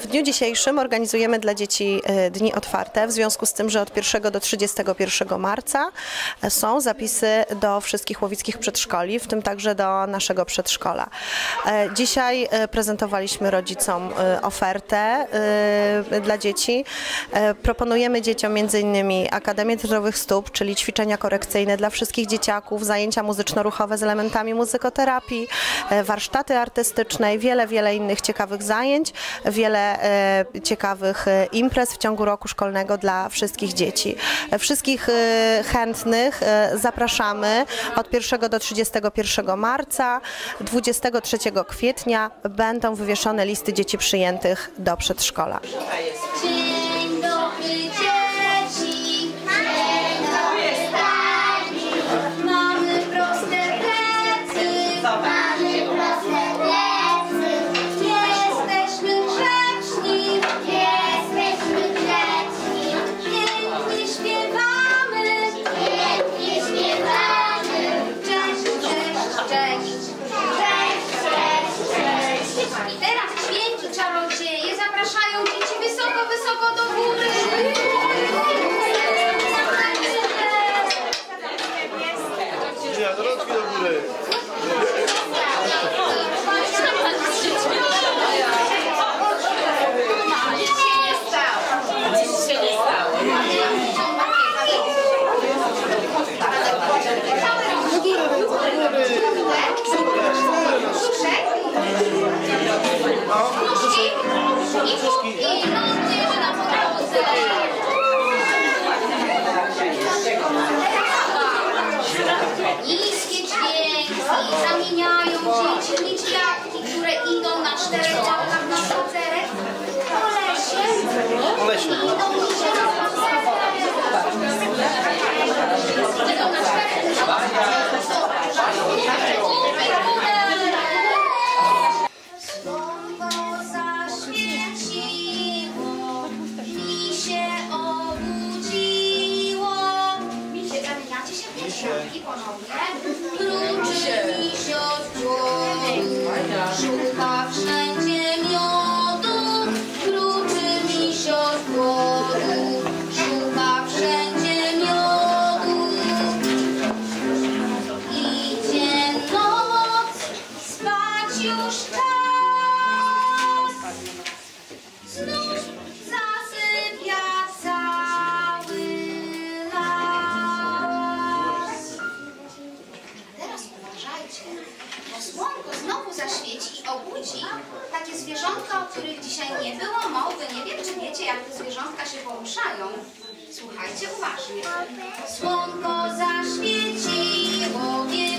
W dniu dzisiejszym organizujemy dla dzieci e, dni otwarte, w związku z tym, że od 1 do 31 marca e, są zapisy do wszystkich łowickich przedszkoli, w tym także do naszego przedszkola. E, Dzisiaj prezentowaliśmy rodzicom ofertę dla dzieci. Proponujemy dzieciom m.in. Akademię Cyfrowych Stóp, czyli ćwiczenia korekcyjne dla wszystkich dzieciaków, zajęcia muzyczno-ruchowe z elementami muzykoterapii, warsztaty artystyczne i wiele, wiele innych ciekawych zajęć, wiele e, ciekawych e, imprez w ciągu roku szkolnego dla wszystkich dzieci. E, Wszystkich chętnych zapraszamy od 1 do 31 marca. 23 kwietnia będą wywieszone listy dzieci przyjętych do przedszkola. I póki Pierwsza. I ponownie. Kluczyk. Takie zwierzątka, o których dzisiaj nie było mowy. Nie wiem, czy wiecie, jak te zwierzątka się poruszają. Słuchajcie uważnie. Słonko zaświeciło, wiewiórki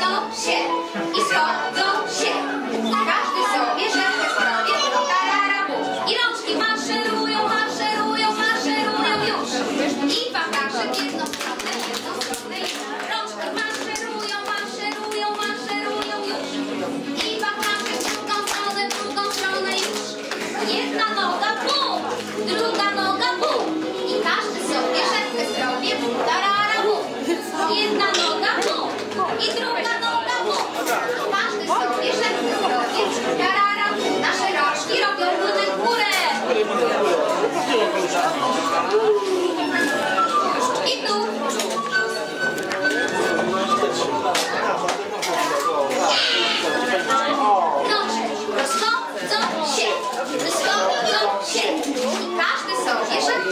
rozchodzą się i schodzą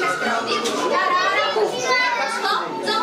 Kasprowi, tarara, kuchni, schodzą,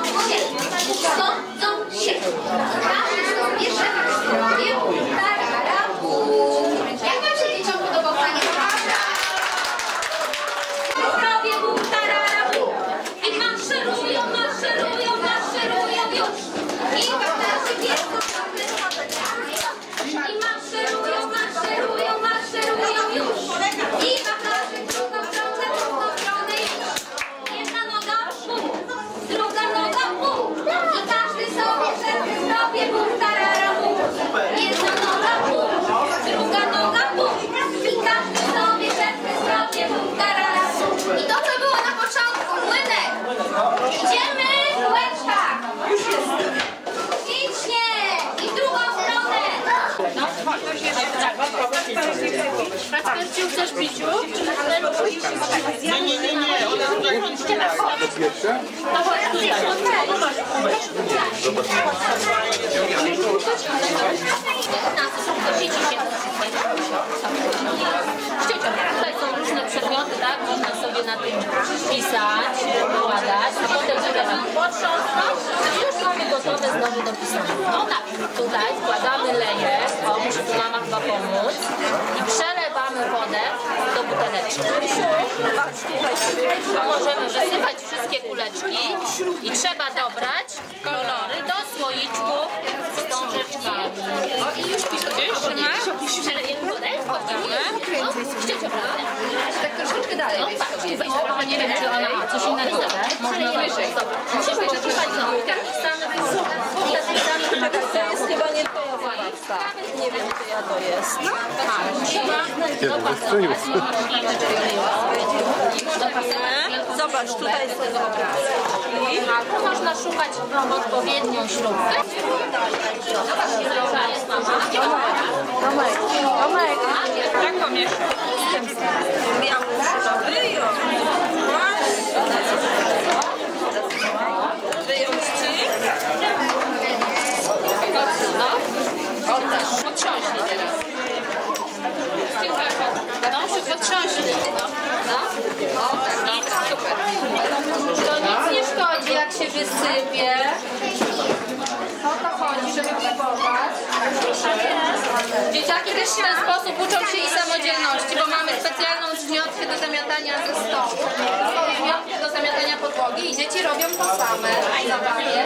Chodź tutaj. Są różne przedmioty, tak? Można sobie na tym pisać, wykładać, a potem sobie tam potrząsnąć i już mamy gotowe znowu do pisania. No tak, tutaj wkładamy lejek, o, muszę tu mama chyba pomóc i wodę do buteleczki. Możemy wysypać wszystkie kuleczki i trzeba dobrać kolory do słoiczków z tą rzeczkami. I już piszesz, Przelejemy wodę, wkładamy. No? Tak troszeczkę dalej. No tak, nie wiem, czy ona ma coś innego. Można wyżej. Musisz posłuchać znowu. Napisane było. Napisane To jest chyba nie Nie wiem, czyja to jest. Zobacz, tutaj są obrazki. Albo można szukać odpowiednią śrubkę. Zdrowa jest mama. Tomek, Tomek. Jak pomieszać? Białą trzeba wyjąć. Wyjąć ci? No. Oddasz. Potrząśnij teraz. No, się potrząśnij. No. No. O, tak, no. Super. To nic nie szkodzi, jak się wysypie. O to chodzi, żeby próbować. Dzieciaki też w ten sposób uczą się i samodzielności, bo mamy specjalną zmiotkę do zamiatania ze stołu. Zmiotkę do zamiatania podłogi i dzieci robią to same. Zabawie.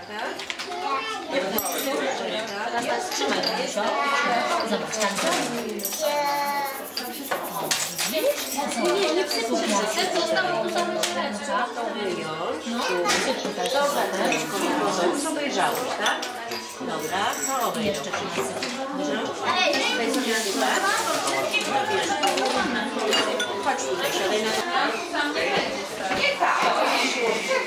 tak? Teraz tak trzymaj, Kasia. Zobacz, tak Nie, nie przesuwaj. Te zostało tu same rzeczy. To wyjąć. Dobra, teraz już obejrzałeś, tak? Dobra, to obejrzę. Jeszcze Chodź tutaj, siadaj na to. Nie tak.